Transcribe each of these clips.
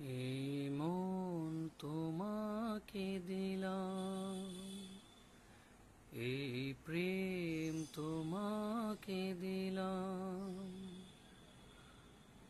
এই মন তোমাকে দিলাম এই প্রেম তোমাকে দিলাম।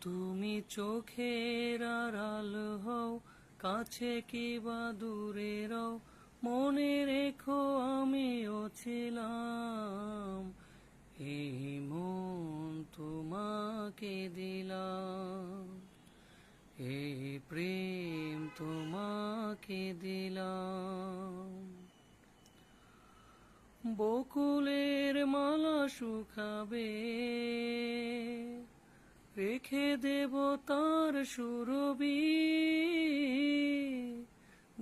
তুমি চোখের আড়াল হও, কাছে কি বা দূরে রও, মনে রেখো আমিও ছিলাম। এই মন তোমাকে দিলাম। এই প্রেম তোমাকে দিলাম। বকুলের মালা শুকাবে, রেখে দেব তার সুরবি।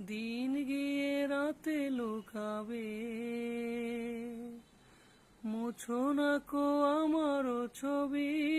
দিন গিয়ে রাতে লুকাবে, মুছো না কো আমারও ছবি।